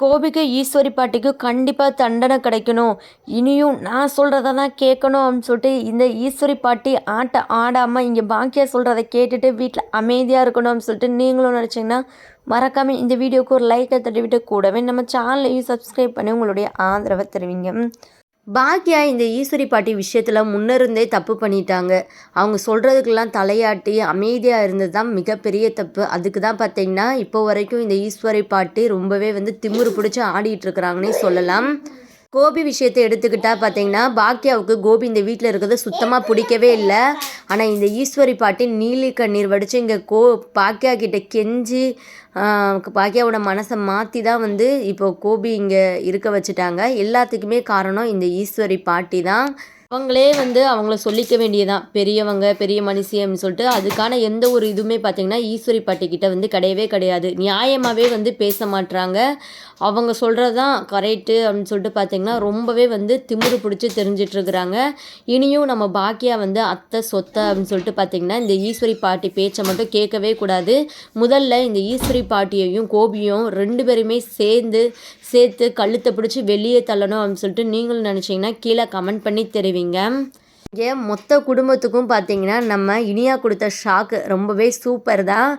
கோபிக்கு ஈஸ்வரி பாட்டிக்கு கண்டிப்பாக தண்டனை கிடைக்கணும். இனியும் நான் சொல்கிறத தான் கேட்கணும் அப்படின்னு சொல்லிட்டு இந்த ஈஸ்வரி பாட்டி ஆட்ட ஆடாமல் இங்கே பாக்கியா சொல்கிறத கேட்டுட்டு வீட்டில் அமைதியாக இருக்கணும் அப்படின்னு சொல்லிட்டு நீங்களும் நினச்சிங்கன்னா மறக்காமல் இந்த வீடியோவுக்கு ஒரு லைக்கை தட்டிவிட்டு கூடவே நம்ம சேனலையும் சப்ஸ்கிரைப் பண்ணி உங்களுடைய ஆதரவை தருவீங்க. பாக்யா இந்த ஈஸ்வரி பாட்டி விஷயத்தில் முன்னிருந்தே தப்பு பண்ணிட்டாங்க. அவங்க சொல்கிறதுக்கெல்லாம் தலையாட்டி அமைதியாக இருந்தது தான் மிகப்பெரிய தப்பு. அதுக்கு தான் பார்த்தீங்கன்னா இப்போ வரைக்கும் இந்த ஈஸ்வரி பாட்டி ரொம்பவே வந்து திமுரு பிடிச்சி ஆடிட்டு இருக்கிறாங்கன்னே சொல்லலாம். கோபி விஷயத்தை எடுத்துக்கிட்டால் பார்த்தீங்கன்னா பாக்கியாவுக்கு கோபி இந்த வீட்டில் இருக்கிறது சுத்தமாக பிடிக்கவே இல்லை. ஆனால் இந்த ஈஸ்வரி பாட்டி நீலி கண்ணீர் வடித்து இங்கே கோ பாக்யா கிட்ட கெஞ்சி பாக்யாவோட மனசை மாற்றி தான் வந்து இப்போ கோபி இங்கே இருக்க வச்சுட்டாங்க. எல்லாத்துக்குமே காரணம் இந்த ஈஸ்வரி பாட்டி தான். அவங்களே வந்து அவங்கள சொல்லிக்க வேண்டியதான் பெரியவங்க பெரிய மனுஷி அப்படின்னு சொல்லிட்டு அதுக்கான எந்த ஒரு இதுவுமே பார்த்திங்கன்னா ஈஸ்வரி பாட்டிக்கிட்ட வந்து கிடையவே கிடையாது. நியாயமாகவே வந்து பேச மாட்டுறாங்க அவங்க சொல்கிறது தான் கரெக்டு அப்படின்னு சொல்லிட்டு பார்த்திங்கன்னா ரொம்பவே வந்து திமிரு பிடிச்சி தெரிஞ்சிட்ருக்குறாங்க. இனியும் நம்ம பாக்கியா வந்து அத்தை சொத்தை அப்படின்னு சொல்லிட்டு பார்த்திங்கன்னா இந்த ஈஸ்வரி பாட்டி பேச்சை மட்டும் கேட்கவே கூடாது. முதல்ல இந்த ஈஸ்வரி பாட்டியையும் கோபியும் ரெண்டு பேருமே சேர்ந்து சேர்த்து கழுத்தை பிடிச்சி வெளியே தள்ளணும் அப்படின்னு சொல்லிட்டு நீங்களும் நினச்சிங்கன்னா கீழே கமெண்ட் பண்ணி தெரிவிங்க. இங்கே மொத்த குடும்பத்துக்கும் பார்த்தீங்கன்னா நம்ம இனியா கொடுத்த ஷாக்கு ரொம்பவே சூப்பர் தான்.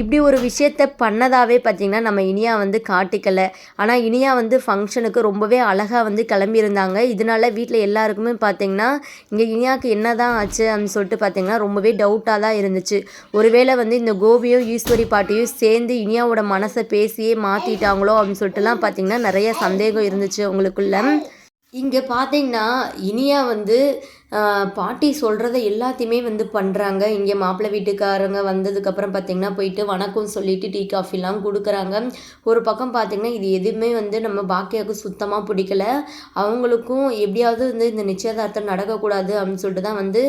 இப்படி ஒரு விஷயத்த பண்ணதாவே பார்த்திங்கன்னா நம்ம இனியா வந்து காட்டிக்கலை. ஆனால் இனியா வந்து ஃபங்க்ஷனுக்கு ரொம்பவே அழகாக வந்து கிளம்பியிருந்தாங்க. இதனால வீட்டில் எல்லாருக்குமே பார்த்திங்கன்னா இங்கே இனியாவுக்கு என்ன தான் ஆச்சு அப்படின்னு சொல்லிட்டு பார்த்திங்கன்னா ரொம்பவே டவுட்டாக தான் இருந்துச்சு. ஒருவேளை வந்து இந்த கோபியும் ஈஸ்வரி பாட்டியும் சேர்ந்து இனியாவோட மனசை பேசியே மாற்றிட்டாங்களோ அப்படின்னு சொல்லிட்டுலாம் பார்த்திங்கன்னா நிறைய சந்தேகம் இருந்துச்சு அவங்களுக்குள்ள இங்கே பார்த்தீங்கன்னா இனியா வந்து பாட்டி சொல்கிறத எல்லாத்தையுமே வந்து பண்ணுறாங்க இங்கே மாப்பிள்ளை வீட்டுக்காரங்க வந்ததுக்கப்புறம் பார்த்திங்கன்னா போயிட்டு வணக்கம் சொல்லிவிட்டு டீ காஃபிலாம் கொடுக்குறாங்க. ஒரு பக்கம் பார்த்திங்கன்னா இது எதுவுமே வந்து நம்ம பாக்கியாவுக்கு சுத்தமாக பிடிக்கல. அவங்களுக்கும் எப்படியாவது வந்து இந்த நிச்சயதார்த்தம் நடக்கக்கூடாது அப்படின்னு சொல்லிட்டு தான் வந்து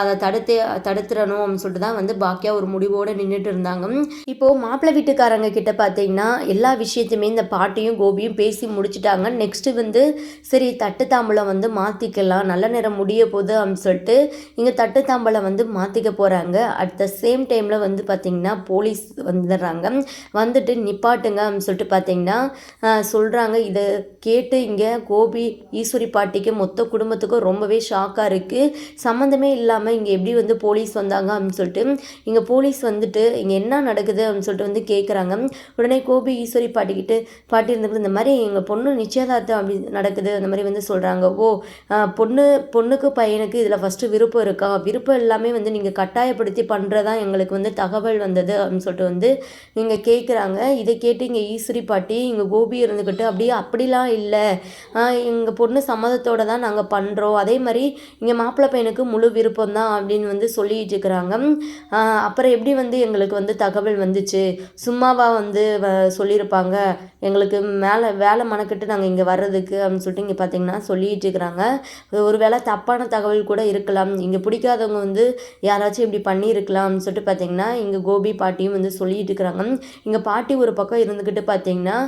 அதை தடுத்து தடுத்துறணும் அப்படின்னு சொல்லிட்டு தான் வந்து பாக்கியா ஒரு முடிவோடு நின்றுட்டு இருந்தாங்க. இப்போது மாப்பிள்ளை வீட்டுக்காரங்க கிட்ட பார்த்தீங்கன்னா எல்லா விஷயத்தையுமே இந்த பாட்டியும் கோபியும் பேசி முடிச்சுட்டாங்க. நெக்ஸ்ட்டு வந்து சரி தட்டு தாம்பூலம் வந்து மாற்றிக்கலாம் நல்ல நேரம் முடிய போது போகுது அப்படின்னு சொல்லிட்டு இங்கே தட்டு தாம்பலை வந்து மாற்றிக்க போகிறாங்க அட் த சேம் டைமில் வந்து பார்த்திங்கன்னா போலீஸ் வந்துடுறாங்க. வந்துட்டு நிப்பாட்டுங்க அப்படின்னு சொல்லிட்டு பார்த்திங்கன்னா சொல்கிறாங்க இதை கேட்டு இங்கே கோபி ஈஸ்வரி பாட்டிக்கு மொத்த குடும்பத்துக்கும் ரொம்பவே ஷாக்காக இருக்குது சம்மந்தமே இல்லாமல் இங்கே எப்படி வந்து போலீஸ் வந்தாங்க அப்படின்னு சொல்லிட்டு இங்கே போலீஸ் வந்துட்டு இங்கே என்ன நடக்குது அப்படின்னு சொல்லிட்டு வந்து கேட்குறாங்க உடனே கோபி ஈஸ்வரி பாட்டிக்கிட்டு பாட்டி இருந்துக்கிட்டு இந்த மாதிரி எங்கள் பொண்ணு நிச்சயதார்த்தம் அப்படி நடக்குது. அந்த மாதிரி வந்து சொல்கிறாங்க ஓ பொண்ணு பொண்ணுக்கு பையன் எனக்கு இதில் ஃபஸ்ட்டு விருப்பம் இருக்கா? விருப்பம் எல்லாமே வந்து நீங்கள் கட்டாயப்படுத்தி பண்ணுறதா எங்களுக்கு வந்து தகவல் வந்தது அப்படின்னு சொல்லிட்டு வந்து நீங்கள் கேட்குறாங்க இதை கேட்டு இங்கே ஈஸ்வரி பாட்டி இங்கே கோபி இருந்துக்கிட்டு அப்படியே அப்படிலாம் இல்லை. எங்கள் பொண்ணு சம்மதத்தோடு தான் நாங்கள் பண்ணுறோம் அதே மாதிரி இங்கே மாப்பிள்ளை பையனுக்கு முழு விருப்பம் தான் அப்படின்னு வந்து சொல்லிட்டு இருக்கிறாங்க. அப்புறம் எப்படி வந்து எங்களுக்கு வந்து தகவல் வந்துச்சு? சும்மாவாக வந்து சொல்லியிருப்பாங்க. எங்களுக்கு மேலே வேலை மணக்கிட்டு நாங்கள் இங்கே வர்றதுக்கு அப்படின்னு சொல்லிட்டு இங்கே பார்த்தீங்கன்னா சொல்லிட்டு இருக்கிறாங்க. ஒரு வேளை தப்பான தகவல் கூட இருக்கலாம். இங்கே பிடிக்காதவங்க வந்து யாராச்சும் இப்படி பண்ணியிருக்கலாம்னு சொல்லிட்டு பார்த்தீங்கன்னா இங்கே கோபி பாட்டியும் வந்து சொல்லிட்டு இருக்கிறாங்க இங்கே பாட்டி ஒரு பக்கம் இருந்துக்கிட்டு பார்த்தீங்கன்னா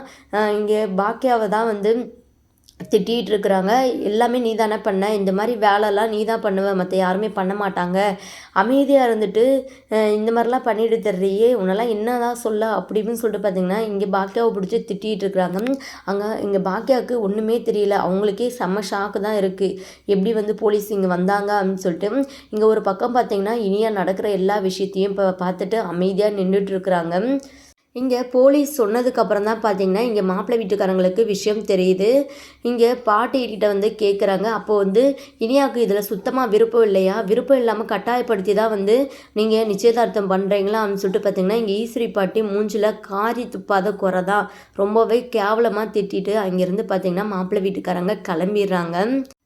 இங்கே பாக்கியாவை தான் வந்து திட்டிகிட்டு இருக்கிறாங்க எல்லாமே நீ தானே பண்ண? இந்த மாதிரி வேலைலாம் நீ தான் பண்ணுவ. மற்ற யாருமே பண்ண மாட்டாங்க. அமைதியாக இருந்துட்டு இந்த மாதிரிலாம் பண்ணிட்டு தர்றியே உன்னெல்லாம் என்ன தான் சொல்ல? அப்படின்னு சொல்லிட்டு பார்த்தீங்கன்னா இங்கே பாக்கியாவை பிடிச்சி திட்டிகிட்டு இருக்கிறாங்க அங்கே இங்கே பாக்கியாவுக்கு ஒன்றுமே தெரியல. அவங்களுக்கே செம்ம ஷாக்கு தான் இருக்குது எப்படி வந்து போலீஸ் இங்கே வந்தாங்க அப்படின்னு சொல்லிட்டு. இங்கே ஒரு பக்கம் பார்த்தீங்கன்னா இனியாக நடக்கிற எல்லா விஷயத்தையும் இப்போ பார்த்துட்டு அமைதியாக நின்றுட்டு இருக்கிறாங்க. இங்கே போலீஸ் சொன்னதுக்கப்புறம் தான் பார்த்தீங்கன்னா இங்கே மாப்பிள்ளை வீட்டுக்காரங்களுக்கு விஷயம் தெரியுது. இங்கே பாட்டிகிட்ட வந்து கேட்குறாங்க அப்போது வந்து இனியாவுக்கு இதில் சுத்தமாக விருப்பம் இல்லையா? விருப்பம் இல்லாமல் கட்டாயப்படுத்தி தான் வந்து நீங்கள் நிச்சயதார்த்தம் பண்ணுறீங்களா அப்படின்னு சொல்லிட்டு பார்த்தீங்கன்னா இங்கே ஈஸ்வரி பாட்டி மூஞ்சில் காரி துப்பாத குறை தான் ரொம்பவே கேவலமாக திட்டிட்டு அங்கேருந்து பார்த்தீங்கன்னா மாப்பிள்ளை வீட்டுக்காரங்க கிளம்பிடுறாங்க.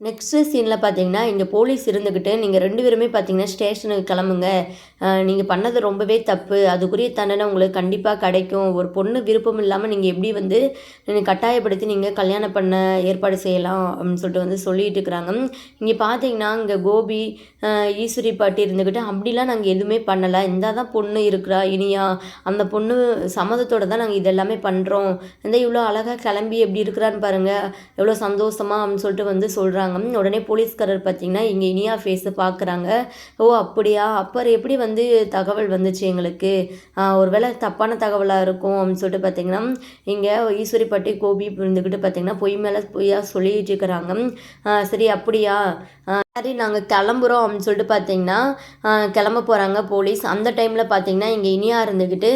நெக்ஸ்ட்டு சீனில் பார்த்தீங்கன்னா இங்கே போலீஸ் இருந்துக்கிட்டு நீங்கள் ரெண்டு பேருமே பார்த்தீங்கன்னா ஸ்டேஷனுக்கு கிளம்புங்க. நீங்கள் பண்ணது ரொம்பவே தப்பு. அதுக்குரிய தண்டனை உங்களுக்கு கண்டிப்பாக கிடைக்கும். ஒரு பொண்ணு விருப்பம் இல்லாமல் நீங்கள் எப்படி வந்து கட்டாயப்படுத்தி நீங்கள் கல்யாணம் பண்ண ஏற்பாடு செய்யலாம் அப்படின்னு சொல்லிட்டு வந்து சொல்லிட்டு இருக்கிறாங்க. இங்கே பார்த்தீங்கன்னா இங்கே கோபி ஈஸ்வரி பாட்டி இருந்துக்கிட்டு அப்படிலாம் நாங்கள் எதுவுமே பண்ணலை. இந்த தான் பொண்ணு இருக்கிறா இனியா. அந்த பொண்ணு சம்மதத்தோடு தான் நாங்கள் இதெல்லாமே பண்ணுறோம் இந்த இவ்வளோ அழகாக கிளம்பி எப்படி இருக்கிறான்னு பாருங்கள் எவ்வளோ சந்தோஷமாக அப்படின்னு சொல்லிட்டு வந்து சொல்கிறாங்க உடனே போலீஸ்காரர் பார்த்தீங்கன்னா இங்கே இனியா ஃபேஸை பார்க்குறாங்க ஓ அப்படியா? அப்போ எப்படி வந்து வந்து தகவல் வந்துச்சு எங்களுக்கு. ஒரு ஒருவேளை தப்பான தகவலாக இருக்கும் அப்படின்னு சொல்லிட்டு பார்த்தீங்கன்னா இங்கே ஈஸ்வரிப்பட்டி கோபி இருந்துக்கிட்டு பார்த்தீங்கன்னா பொய் மேலே பொய்யாக சொல்லிட்டு இருக்கிறாங்க சரி அப்படியா? சரி நாங்கள் கிளம்புறோம் அப்படின்னு சொல்லிட்டு பார்த்தீங்கன்னா கிளம்ப போகிறாங்க போலீஸ். அந்த டைமில் பார்த்தீங்கன்னா இங்கே இனியா இருந்துக்கிட்டு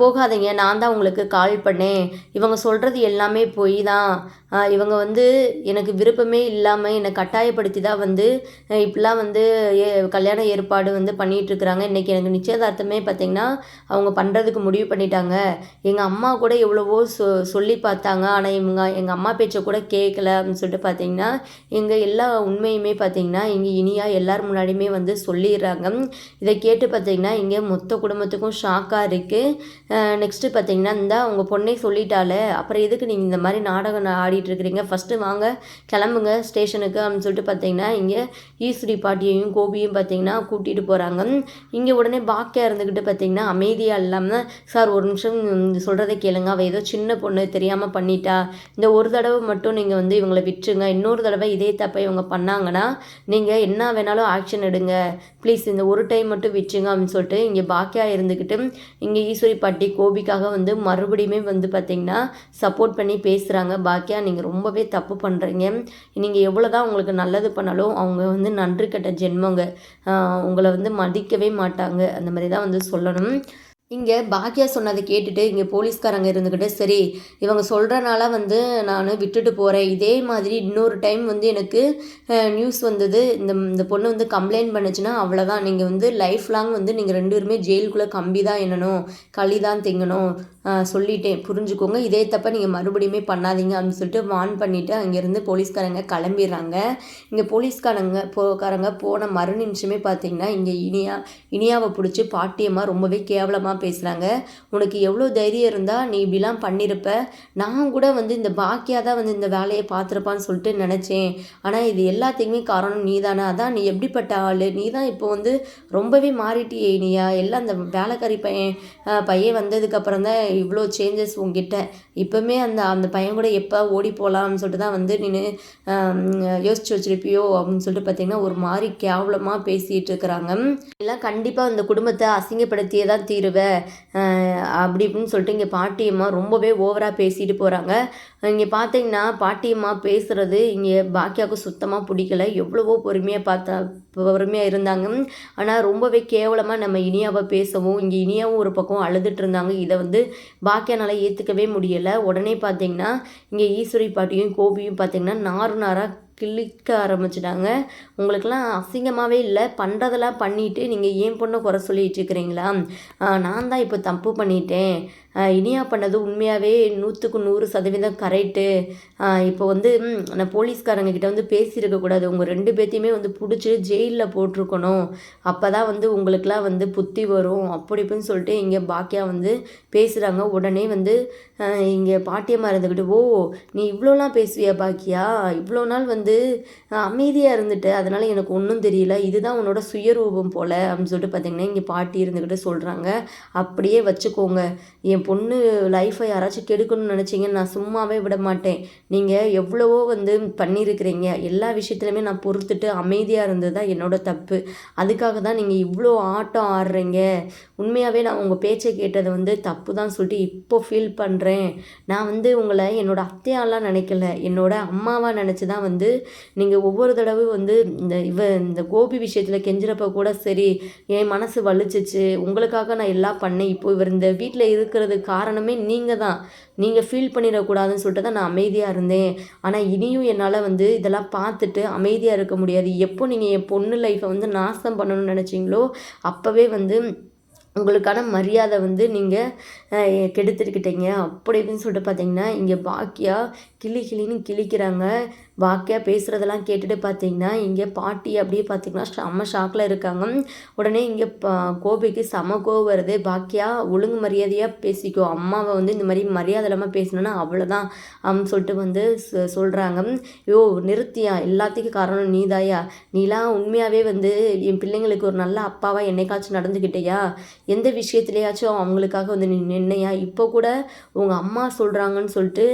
போகாதீங்க நான் தான் உங்களுக்கு கால் பண்ணேன். இவங்க சொல்கிறது எல்லாமே பொய் தான். இவங்க வந்து எனக்கு விருப்பமே இல்லாமல் என்னை கட்டாயப்படுத்தி தான் வந்து இப்படிலாம் வந்து ஏ கல்யாண ஏற்பாடு வந்து பண்ணிகிட்ருக்குறாங்க இன்றைக்கி எனக்கு நிச்சயதார்த்தமே பார்த்தீங்கன்னா அவங்க பண்ணுறதுக்கு முடிவு பண்ணிட்டாங்க. எங்கள் அம்மா கூட எவ்வளவோ சொ சொல்லி பார்த்தாங்க. ஆனால் இவங்க எங்கள் அம்மா பேச்சை கூட கேட்கல அப்படின்னு சொல்லிட்டு பார்த்தீங்கன்னா எங்கள் எல்லா உண்மையுமே பார்த்தீங்கன்னா இங்கே இனியா எல்லார் முன்னாடியுமே வந்து சொல்லிடுறாங்க. இதை கேட்டு பார்த்தீங்கன்னா இங்கே மொத்த குடும்பத்துக்கும் ஷாக்காக இருக்குது நெக்ஸ்ட்டு பார்த்தீங்கன்னா இந்த உங்கள் பொண்ணே சொல்லிட்டாலே அப்புறம் எதுக்கு நீங்கள் இந்த மாதிரி நாடகம் நா- ஆடிட்டு இருக்கிறீங்க? ஃபஸ்ட்டு வாங்க கிளம்புங்க ஸ்டேஷனுக்கு அப்படின்னு சொல்லிட்டு பார்த்தீங்கன்னா இங்கே ஈஸ்வரி பாட்டியையும் கோபியும் பார்த்தீங்கன்னா கூட்டிகிட்டு போகிறாங்க இங்கே உடனே பாக்கியாக இருந்துக்கிட்டு பார்த்தீங்கன்னா அமைதியாக இல்லாமல் சார் ஒரு நிமிஷம் சொல்கிறத கேளுங்க. அவள் ஏதோ சின்ன பொண்ணு தெரியாமல் பண்ணிட்டா. இந்த ஒரு தடவை மட்டும் நீங்கள் வந்து இவங்களை விட்டுருங்க. இன்னொரு தடவை இதே தப்பை இவங்க பண்ணாங்கன்னா நீங்கள் என்ன வேணாலும் ஆக்ஷன் எடுங்க. ப்ளீஸ் இந்த ஒரு டைம் மட்டும் விச்சுங்க அப்படின்னு சொல்லிட்டு இங்கே பாக்கியா இருந்துக்கிட்டு இங்கே ஈஸ்வரி பாட்டி கோபிக்காக வந்து மறுபடியுமே வந்து பார்த்தீங்கன்னா சப்போர்ட் பண்ணி பேசுகிறாங்க பாக்கியா நீங்கள் ரொம்பவே தப்பு பண்ணுறீங்க நீங்கள் எவ்வளோ தான் உங்களுக்கு நல்லது பண்ணாலும் அவங்க வந்து நன்றி கட்ட ஜென்மங்க. உங்களை வந்து மதிக்கவே மாட்டாங்க. அந்த மாதிரி தான் வந்து சொல்லணும். இங்கே பாக்கியா சொன்னதை கேட்டுட்டு இங்கே போலீஸ்காரங்க இருந்துக்கிட்டு சரி இவங்க சொல்கிறனால வந்து நான் விட்டுட்டு போகிறேன் இதே மாதிரி இன்னொரு டைம் வந்து எனக்கு நியூஸ் வந்தது. இந்த இந்த பொண்ணு வந்து கம்ப்ளைண்ட் பண்ணுச்சுன்னா அவ்வளோதான் நீங்கள் வந்து லைஃப் லாங் வந்து நீங்கள் ரெண்டு பேருமே ஜெயிலுக்குள்ளே கம்பி தான் என்னணும் களி தான் திங்கணும் சொல்லிட்டேன். புரிஞ்சுக்கோங்க. இதே தப்பை நீங்கள் மறுபடியுமே பண்ணாதீங்க. அப்படின்னு சொல்லிட்டு வான் பண்ணிவிட்டு அங்கேருந்து போலீஸ்காரங்க கிளம்பிடுறாங்க. இங்கே போலீஸ்காரங்க போக்காரங்க போன மறு நிமிஷமே பார்த்தீங்கன்னா இங்கே இனியா இனியாவை பிடிச்சி பாட்டியம்மா ரொம்பவே கேவலமாக பேசுகிறாங்க உனக்கு எவ்வளோ தைரியம் இருந்தால் நீ இப்படிலாம் பண்ணியிருப்ப நான் கூட வந்து இந்த பாக்கியா தான் வந்து இந்த வேலையை பார்த்துருப்பான்னு சொல்லிட்டு நினச்சேன். ஆனால் இது எல்லாத்துக்குமே காரணம் நீ தானே அதான் நீ எப்படிப்பட்ட ஆள்? நீ தான் இப்போ வந்து ரொம்பவே மாறிட்டியே நீயா? எல்லாம் அந்த வேலைக்காரி பையன் பையன் வந்ததுக்கப்புறம் தான் இவ்வளோ சேஞ்சஸ் உங்ககிட்ட இப்போவுமே அந்த அந்த பையன் கூட எப்போ ஓடி போகலாம்னு சொல்லிட்டு தான் வந்து நீ யோசிச்சு வச்சிருப்பியோ அப்படின்னு சொல்லிட்டு பார்த்தீங்கன்னா ஒரு மாதிரி கேவலமாக பேசிகிட்டு இருக்கிறாங்க. எல்லாம் கண்டிப்பாக அந்த குடும்பத்தை அசிங்கப்படுத்தியே தான் தீருவேன் அப்படி இப்படின்னு சொல்லிட்டு இங்கே பாட்டியம்மா ரொம்பவே ஓவராக பேசிட்டு போகிறாங்க இங்கே பார்த்தீங்கன்னா பாட்டியம்மா பேசுகிறது இங்கே பாக்கியாவுக்கு சுத்தமாக பிடிக்கல. எவ்வளவோ பொறுமையாக பார்த்தா பொறுமையாக இருந்தாங்க. ஆனால் ரொம்பவே கேவலமாக நம்ம இனியாவை பேசவும் இங்கே இனியாவும் ஒரு பக்கம் அழுதுட்டு இருந்தாங்க. இதை வந்து பாக்கியானால் ஏற்றுக்கவே முடியலை. உடனே பார்த்தீங்கன்னா இங்கே ஈஸ்வரி பாட்டியும் கோபியும் பார்த்தீங்கன்னா நாறு நாராக கிழிக்க ஆரம்பிச்சிட்டாங்க. உங்களுக்கெல்லாம் அசிங்கமாகவே இல்லை. பண்ணுறதெல்லாம் பண்ணிவிட்டு நீங்கள் ஏன் பொண்ணை குறை சொல்லிட்டு இருக்கிறீங்களா? நான் தான் இப்போ தப்பு பண்ணிட்டேன். இனியா பண்ணது உண்மையாகவே நூற்றுக்கு நூறு சதவீதம் கரெக்டு இப்போ வந்து நான் போலீஸ்காரங்க கிட்ட வந்து பேசியிருக்கக்கூடாது உங்கள் ரெண்டு பேர்த்தையுமே வந்து பிடிச்சி ஜெயிலில் போட்டிருக்கணும். அப்போ தான் வந்து உங்களுக்கெலாம் வந்து புத்தி வரும். அப்படி இப்படின்னு சொல்லிட்டு இங்கே பாக்கியா வந்து பேசுகிறாங்க உடனே வந்து இங்கே பாட்டியம்மா இருந்துக்கிட்டு ஓ நீ இவ்வளோலாம் பேசுவியா பாக்கியா? இவ்வளோ நாள் வந்து அமைதியாக இருந்துட்டு. அதனால் எனக்கு ஒன்றும் தெரியல. இதுதான் உன்னோட சுயரூபம் போல். அப்படின்னு சொல்லிட்டு பார்த்தீங்கன்னா இங்கே பாட்டி இருந்துக்கிட்டு சொல்கிறாங்க அப்படியே வச்சுக்கோங்க. என் என் பொண்ணு லைஃப்பை யாராச்சும் கெடுக்கணும்னு நினச்சிங்க நான் சும்மாவே விட மாட்டேன். நீங்கள் எவ்வளவோ வந்து பண்ணியிருக்கிறீங்க எல்லா விஷயத்துலையுமே நான் பொறுத்துட்டு அமைதியாக இருந்தது தான் என்னோட தப்பு. அதுக்காக தான் நீங்கள் இவ்வளோ ஆட்டம் ஆடுறீங்க. உண்மையாகவே நான் உங்கள் பேச்சை கேட்டதை வந்து தப்பு தான் சொல்லிட்டு இப்போ ஃபீல் பண்ணுறேன் நான் வந்து உங்களை என்னோடய அத்தையாலாம் நினைக்கல. என்னோட அம்மாவாக நினச்சி தான் வந்து நீங்கள் ஒவ்வொரு தடவை வந்து இந்த இவ இந்த கோபி விஷயத்தில் கெஞ்சுறப்ப கூட சரி என் மனசு வலிச்சிச்சு. உங்களுக்காக நான் எல்லாம் பண்ணேன். இப்போ இவர் இந்த வீட்டில் இருக்கிறதுக்கு காரணமே நீங்கள் தான். நீங்கள் ஃபீல் பண்ணிடக்கூடாதுன்னு சொல்லிட்டு தான் நான் அமைதியாக இருந்தேன். ஆனால் இனியும் என்னால் வந்து இதெல்லாம் பார்த்துட்டு அமைதியாக இருக்க முடியாது. எப்போ நீங்கள் என் பொண்ணு லைஃப்பை வந்து நாசம் பண்ணணும்னு நினச்சிங்களோ அப்போவே வந்து உங்களுக்கான மரியாதை வந்து நீங்கள் கெடுத்துருக்கிட்டீங்க அப்படி இப்படின்னு சொல்லிட்டு பார்த்தீங்கன்னா இங்கே பாக்கியா கிளி கிளின்னு கிழிக்கிறாங்க. வாக்கியாக பேசுகிறதெல்லாம் கேட்டுட்டு பார்த்தீங்கன்னா இங்கே பாட்டி அப்படியே பார்த்தீங்கன்னா செம்ம ஷாக்கில் இருக்காங்க. உடனே இங்கே கோபிக்கு செம கோவம் வருது. பாக்கியா ஒழுங்கு மரியாதையாக பேசிக்கோ. அம்மாவை வந்து இந்த மாதிரி மரியாதை இல்லாமல் பேசணுன்னா அவ்வளோதான் அப்படின்னு சொல்லிட்டு வந்து சொல்கிறாங்க யோ நிறுத்தியா. எல்லாத்துக்கும் காரணம் நீதாயா. நீலாம் உண்மையாகவே வந்து என் பிள்ளைங்களுக்கு ஒரு நல்ல அப்பாவாக என்னைக்காச்சும் நடந்துக்கிட்டியா எந்த விஷயத்துலையாச்சும் அவங்களுக்காக வந்து நீ நின்னையா? இப்போ கூட உங்கள் அம்மா சொல்கிறாங்கன்னு சொல்லிட்டு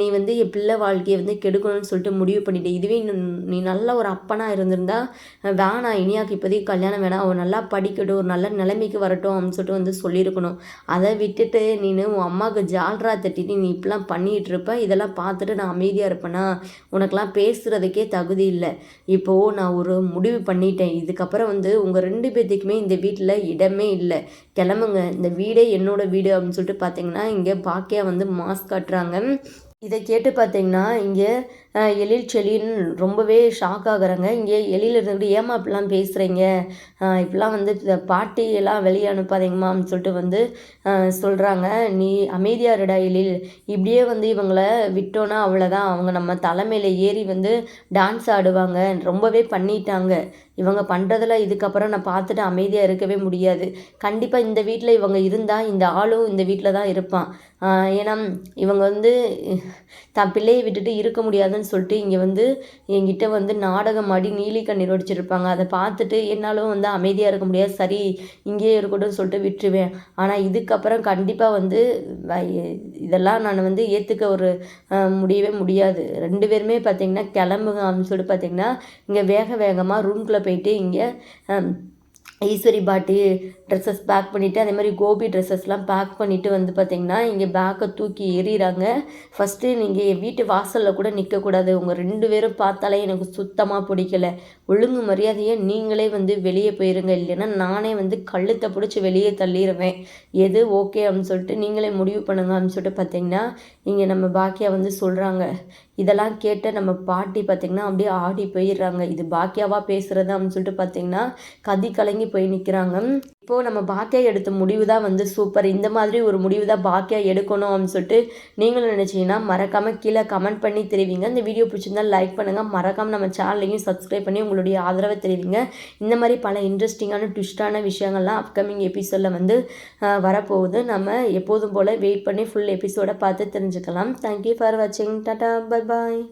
நீ வந்து என் பிள்ளை வாழ்க்கையை வந்து கெடுக்கணும்னு சொல்லிட்டு முடிவு பண்ணிட்டேன் இதுவே நீ- நல்ல ஒரு அப்பனாக இருந்திருந்தா வேணாம் இனியாக்கு இப்போதைக்கு கல்யாணம் வேணாம் அவன் நல்லா படிக்கட்டும் ஒரு நல்ல நிலைமைக்கு வரட்டும் அப்படின்னு சொல்லிட்டு வந்து சொல்லியிருக்கணும். அதை விட்டுட்டு நீனு உன் அம்மாவுக்கு ஜால்ரா தட்டிட்டு நீ இப்படிலாம் பண்ணிகிட்டு இருப்ப இதெல்லாம் பார்த்துட்டு நான் அமைதியாக இருப்பேனா? உனக்கெலாம் பேசுகிறதுக்கே தகுதி இல்லை. இப்போது நான் ஒரு முடிவு பண்ணிட்டேன். இதுக்கப்புறம் வந்து உங்கள் ரெண்டு பேர்த்துக்குமே இந்த வீட்டில் இடமே இல்லை. கிளம்புங்க. இந்த வீடே என்னோட வீடு அப்படின்னு சொல்லிட்டு பார்த்தீங்கன்னா இங்கே பாக்கியா வந்து மாஸ்க் காட்டுறாங்க. இதை கேட்டு பார்த்தீங்கன்னா இங்கே எழில் செழின்னு ரொம்பவே ஷாக் ஆகுறாங்க. இங்கே எழில் இருந்துக்கிட்டு ஏமா இப்படிலாம் பேசுகிறீங்க இப்படிலாம் வந்து பாட்டி எல்லாம் வெளியே அனுப்பாதீங்கம்மா அப்படின்னு சொல்லிட்டு வந்து சொல்கிறாங்க நீ அமைதியாக இருடா எழில். இப்படியே வந்து இவங்கள விட்டோன்னா அவ்வளோதான் அவங்க நம்ம தலைமையில் ஏறி வந்து டான்ஸ் ஆடுவாங்க. ரொம்பவே பண்ணிட்டாங்க. இவங்க பண்ணுறதுல இதுக்கப்புறம் நான் பார்த்துட்டு அமைதியாக இருக்கவே முடியாது. கண்டிப்பாக இந்த வீட்டில் இவங்க இருந்தால் இந்த ஆளும் இந்த வீட்டில் தான் இருப்பான். ஏன்னா இவங்க வந்து தான் பிள்ளையை விட்டுட்டு இருக்க முடியாதுன்னு சொல்லிட்டு இங்கே வந்து என்கிட்ட வந்து நாடகம் ஆடி நீலி கண்ணீர் வடிச்சிருப்பாங்க. அதை பார்த்துட்டு என்னாலும் வந்து அமைதியாக இருக்க முடியாது. சரி இங்கேயே இருக்கட்டும்னு சொல்லிட்டு விட்டுருவேன். ஆனால் இதுக்கப்புறம் கண்டிப்பாக வந்து வ- இதெல்லாம் நான் வந்து ஏற்றுக்க ஒரு முடியவே முடியாது. ரெண்டு பேருமே பார்த்தீங்கன்னா கிளம்புங்க அப்படின்னு சொல்லிட்டு பார்த்தீங்கன்னா இங்கே வேக வேகமாக ரூம்குள்ளே போயிட்டு இங்கே ஈஸ்வரி பாட்டி ட்ரெஸ்ஸஸ் பேக் பண்ணிவிட்டு அதே மாதிரி கோபி ட்ரெஸ்ஸஸ்லாம் பேக் பண்ணிவிட்டு வந்து பார்த்திங்கன்னா இங்கே பேக்கை தூக்கி எறிகிறாங்க ஃபஸ்ட்டு நீங்கள் என் வீட்டு வாசலில் கூட நிற்கக்கூடாது உங்கள் ரெண்டு பேரும் பார்த்தாலே எனக்கு சுத்தமாக பிடிக்கல. ஒழுங்கு மரியாதையை நீங்களே வந்து வெளியே போயிருங்க. இல்லைன்னா நானே வந்து கழுத்தை பிடிச்சி வெளியே தள்ளிடுவேன் எது ஓகே அப்படின்னு சொல்லிட்டு நீங்களே முடிவு பண்ணுங்க அப்படின்னு சொல்லிட்டு பார்த்தீங்கன்னா இங்கே நம்ம பாக்கியா வந்து சொல்கிறாங்க இதெல்லாம் கேட்ட நம்ம பாட்டி பார்த்திங்கன்னா அப்படியே ஆடி போயிடுறாங்க. இது பாக்கியாவாக பேசுகிறது அப்படின்னு சொல்லிட்டு பார்த்தீங்கன்னா கதி கலங்கி போய் நிற்கிறாங்க இப்போது நம்ம பாக்கியா எடுத்த முடிவு தான் வந்து சூப்பர் இந்த மாதிரி ஒரு முடிவு தான் பாக்கியா எடுக்கணும் அப்படின்னு சொல்லிட்டு நீங்களும் நினச்சிங்கன்னா மறக்காமல் கீழே கமெண்ட் பண்ணி தெரிவிங்க. இந்த வீடியோ பிடிச்சிருந்தா லைக் பண்ணுங்கள் மறக்காமல் நம்ம சேனலையும் சப்ஸ்கிரைப் பண்ணி உங்களுடைய ஆதரவை தெரிவிங்க. இந்த மாதிரி பல இன்ட்ரெஸ்டிங்கான ட்விஸ்டான விஷயங்கள்லாம் அப்கமிங் எபிசோடில் வந்து வரப்போகுது. நம்ம எப்போதும் போல் வெயிட் பண்ணி ஃபுல் எபிசோடை பார்த்து தெரிஞ்சுக்கலாம். தேங்க்யூ ஃபார் வாட்சிங் டாட்டா பை பாய்